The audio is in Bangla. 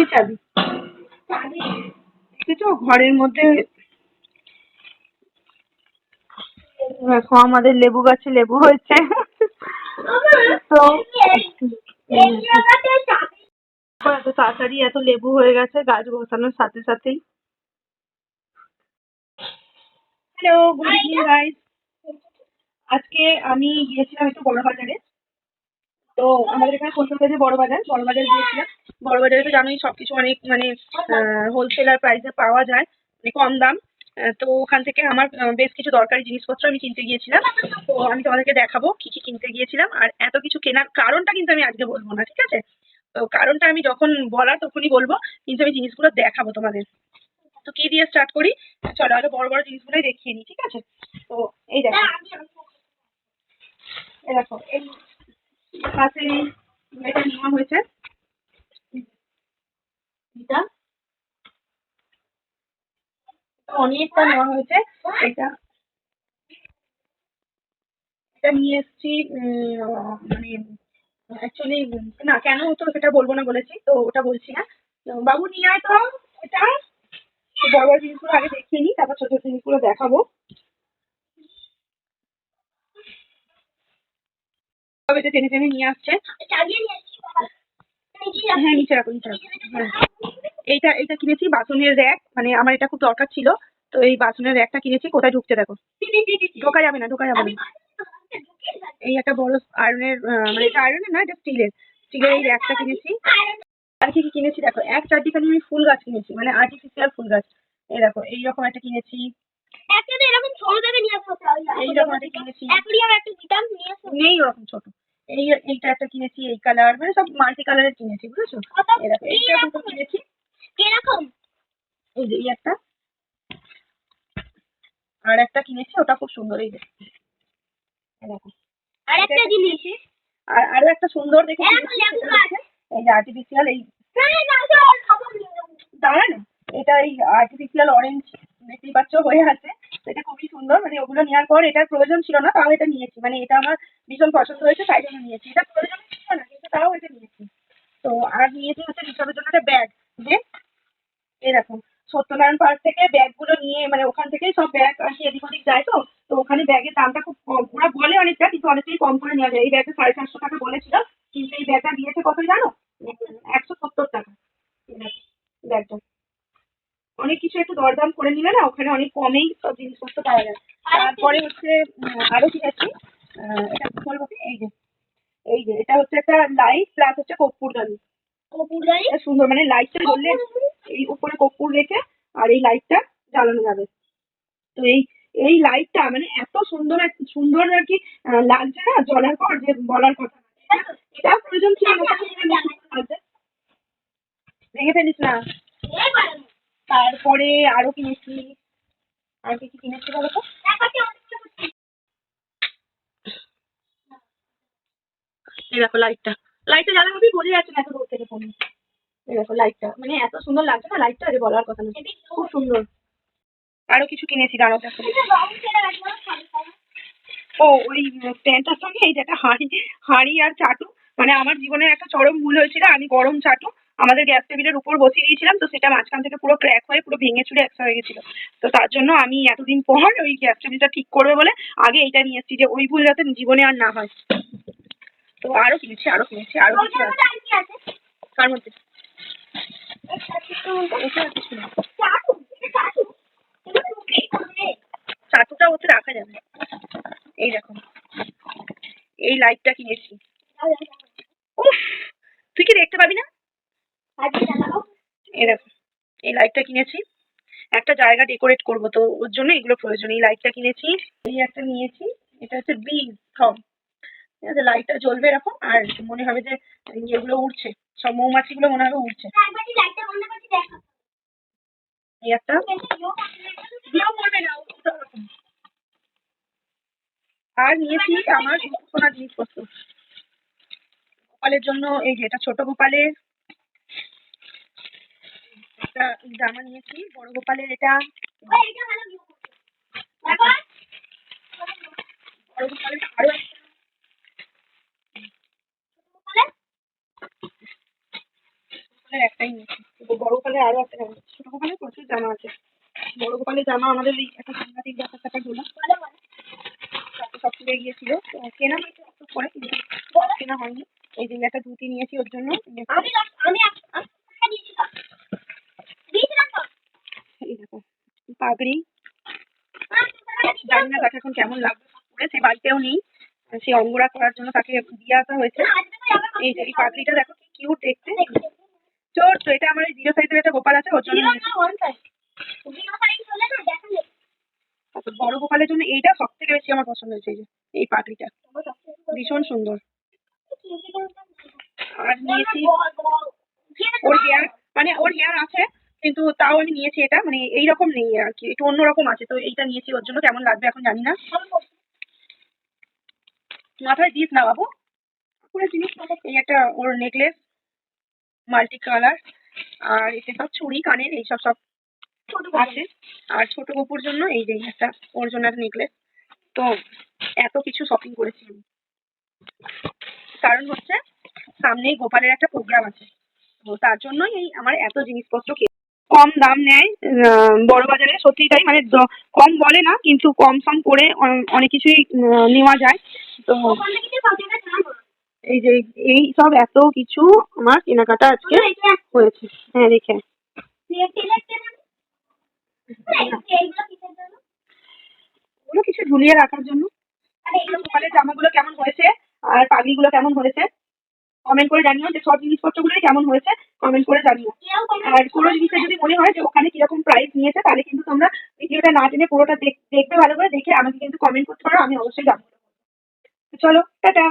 ওই চাবি। দেখেছ ঘরের মধ্যে দেখো, আমাদের লেবু গাছে লেবু হয়েছে। তো এত তাড়াতাড়ি এত লেবু হয়ে গেছে, গাছ বসানোর সাথে সাথেই। হ্যালো গুড ইভিনিং গাইস আজকে আমি গিয়েছিলাম একটু বড় বাজারে তো আমাদের এখানে কলকাতায় যে বড় বাজার। বড় বাজারে গিয়েছিলাম। বড় বাজারে তো জানোই সবকিছু অনেক মানে হোলসেলার প্রাইসে পাওয়া যায়। মানে কম দাম। তো ওখান থেকে আমার বেশ কিছু দরকারি জিনিসপত্র আমি কিনতে গিয়েছিলাম। তো আমি তোমাদেরকে দেখাবো কি কি কিনতে গিয়েছিলাম। আর এত কিছু কেনার কারণটা কিন্তু আমি আজকে বলব না, ঠিক আছে? তো কারণটা আমি যখন বলার তখনই বলব। কিন্তু আমি জিনিসগুলো দেখাবো তোমাদের। তো কি দিয়ে স্টার্ট করি? চলো আরও বড় বড় জিনিসগুলোই দেখিয়ে নিই, ঠিক আছে? তো এই দেখো। এই দেখো এটা নেওয়া হয়েছে। এটা অনেকটা নেওয়া হয়েছে। এটা এটা নিয়ে এসেছি মানে অ্যাকচুয়ালি না, কেন তো সেটা বলব না বলেছি, তো ওটা বলছি না। বাবু নিয়ে আয় তো, এটা। বড় বড় জিনিসগুলো আগে দেখিয়ে নিই, তারপর ছোট জিনিসগুলো দেখাবো। এটা টেনে টেনে নিয়ে আসছে? হ্যাঁ নিচে রাখো নিচে রাখো। হ্যাঁ। এইটা এইটা কিনেছি বাসনের র্যাক। মানে আমার এটা খুব দরকার ছিল। তো এই বাসনের র্যাকটা কিনেছি কোথায় ঢুকতে দেখো। ঢোকা যাবে না ঢোকা যাবে না। এই একটা বড় আয়রনের মানে এটা আয়রনের না এটা স্টিলের স্টিলের এই র্যাকটা কিনেছি। আর কি কি কিনেছি দেখো এক চারটিখানি আমি ফুল গাছ কিনেছি মানে আর্টিফিশিয়াল ফুল গাছ। এই দেখো এইরকম একটা কিনেছি। এইরকম একটা কিনেছি। নেই ওরকম ছোট। এই এইটা একটা কিনেছি এই কালার মানে সব মাল্টি কালারের কিনেছি বুঝেছ? এইটা দুটো কিনেছি। এই যে এই একটা। আর একটা কিনেছি ওটা খুব সুন্দর এই যে। দেখো। আরেকটা জিনিস। আর আরও একটা সুন্দর দেখে এই যে আর্টিফিশিয়াল এই দাঁড়া না এটা এই আর্টিফিশিয়াল অরেঞ্জ দেখতেই পাচ্ছ হয়ে আছে। এটা খুবই সুন্দর মানে ওগুলো নেওয়ার পর এটার প্রয়োজন ছিল না, তাও এটা নিয়েছি। মানে এটা আমার ভীষণ পছন্দ হয়েছে, তাই জন্য নিয়েছি। এটা প্রয়োজন ছিল না, কিন্তু তাও এটা নিয়েছি। তো আর নিয়েছি হচ্ছে ঋষভের জন্য একটা ব্যাগ যে এরকম সত্যনারায়ণ পার্ক থেকে ব্যাগগুলো নিয়ে মানে ওখান থেকেই সব ব্যাগ কি এদিক ওদিক যায় তো তো ওখানে ব্যাগের দামটা খুব কম, ওরা বলে অনেকটা, কিন্তু অনেকটাই কম করে নেওয়া যায়। এই ব্যাগটা সাড়ে চারশো টাকা বলেছিল কিন্তু এই ব্যাগটা দিয়েছে কত জানো একশো সত্তর টাকা এই দেখো, ব্যাগটা অনেক কিছু একটু দরদাম করে নিলে না ওখানে অনেক কমেই সব জিনিসপত্র পাওয়া যায়। তারপরে হচ্ছে আরও কি আছে এটা বলব? এই যে এই যে এটা হচ্ছে একটা লাইট প্লাস হচ্ছে কর্পূর দানি এটা সুন্দর মানে লাইটটা জ্বললে এই উপরে কর্পূর রেখে আর এই লাইটটা জ্বালানো যাবে। তো এই এই লাইটটা মানে এত সুন্দর সুন্দর আর কি আহ, লাগছে না জ্বলার পর যে বলার কথা। না। এটা- প্রয়োজন ছিল না লাগছে। ভেঙে ফেলিস না। তারপরে আরও কিনেছি আর কি কিনেছি বলো তো? এই দেখো লাইটটা লাইটটা জ্বালা হবেই বোঝা যাচ্ছে না এত দূর থেকে ফোনে এই দেখো লাইটটা মানে এত সুন্দর লাগছে না? লাইটটা যে বলার কথা না। খুব সুন্দর। আরও কিছু কিনেছি, দাঁড়াও ও, ওই প্যান্টটার সঙ্গে এই যে একটা হাঁড়ি হাঁড়ি আর চাটু। মানে আমার জীবনের একটা চরম ভুল হয়েছিল, আমি গরম চাটু। আমাদের গ্যাস টেবিলের উপর বসিয়ে দিয়েছিলাম, তো সেটা মাঝখান থেকে পুরো ক্র্যাক হয়ে, পুরো ভেঙে চুরে একসা হয়ে গেছিল। তো তার জন্য আমি এতদিন পর ওই গ্যাস টেবিলটা ঠিক করবে বলে আগে এইটা নিয়ে এসেছি যে ওই ভুল যাতে জীবনে আর না হয়। তো আরও কিনেছি আরও কিনেছি, আরও মধ্যে। চাটুটা ওতে রাখা যাবে। এই দেখো। এই লাইটটা কিনেছি। তুই কি দেখতে পাবি না? এই লাইটটা কিনেছি। একটা জায়গা ডেকোরেট করব তো, ওর জন্য এগুলো প্রয়োজন। এই লাইটটা কিনেছি, এই একটা নিয়েছি, এটা হচ্ছে বি ফ্রম ঠিক আছে লাইটটা জ্বলবে এরকম, আর মনে হবে যে ইয়েগুলো উড়ছে, সব মৌমাছিগুলো মনে হবে উড়ছে। আর নিয়েছি আমার জিনিসপত্র। গোপালের জন্য, এই যে এটা ছোট গোপালের। একটা জামা নিয়েছি। বড় গোপালের এটা একটাই নিয়েছি বড় গোপালের আরও একটা। ছোট গোপালের প্রচুর জামা আছে। বড় গোপালের জামা আমাদের ওই একটা সাংঘাতিক ব্যাপার স্যাপার হলো। তাতে সব তুলে গিয়েছিল। কেনা হয়েছে কিন্তু কেনা হয়নি। এই যে একটা ধুতি নিয়েছি ওর জন্য। আমি আমি আমি দিয়েছিলাম দিয়েছিলাম তো এই দেখো পাগড়ি। জানি না তাকে এখন কেমন লাগবে সে বাড়িতেও নেই। সে অঙ্গরা করার জন্য তাকে দিয়ে আসা হয়েছে। এই যে, এই পাগড়িটা দেখো কি কিউট দেখতে। চোর তো এটা আমার জিরো সাইজের একটা গোপাল আছে, ওর জন্য বড় গোপালের জন্য এইটা সব থেকে বেশি আমার পছন্দ হয়েছে, এই পাগড়িটা। ভীষণ সুন্দর। আর নিয়েছি, ওর হেয়ার মানে ওর হেয়ার আছে কিন্তু তাও আমি নিয়েছি এটা মানে এইরকম নেই আর কি একটু অন্যরকম আছে, তো এইটা নিয়েছি ওর জন্য, কেমন লাগবে এখন জানি না। মাথায় দিস না বাবু পুরো জিনিস এই একটা ওর নেকলেস মাল্টি কালার আর এতে সব চুড়ি, কানের এইসব সব আছে। আর ছোট গপুর জন্য এই যে একটা ওর জন্য একটা নেকলেস তো এত কিছু শপিং করেছি আমি। কারণ হচ্ছে, সামনেই গোপালের একটা প্রোগ্রাম আছে। তো তার জন্যই এই আমার এত জিনিসপত্র কম দাম নেয় বড় বাজারে। সত্যি তাই মানে কম বলে না, কিন্তু কম সম করে অনেক কিছুই নেওয়া যায়। তো এই যে, এই সব এত কিছু আমার কেনাকাটা আজকে হয়েছে। হ্যাঁ দেখে ওগুলো কিছু ঝুলিয়ে রাখার জন্য। গোপালের জামাগুলো কেমন হয়েছে? আর পাগড়িগুলো কেমন হয়েছে? কমেন্ট করে জানিও যে সব জিনিসপত্রগুলোই কেমন হয়েছে। কমেন্ট করে জানিও। আর কোনো জিনিসটা যদি মনে হয় যে ওখানে কীরকম প্রাইস নিয়েছে, তাহলে কিন্তু তোমরা ভিডিওটা না জেনে পুরোটা দেখবে ভালো করে, দেখে আমাকে কিন্তু কমেন্ট করতে পারো, আমি অবশ্যই জানব চলো, টাটা!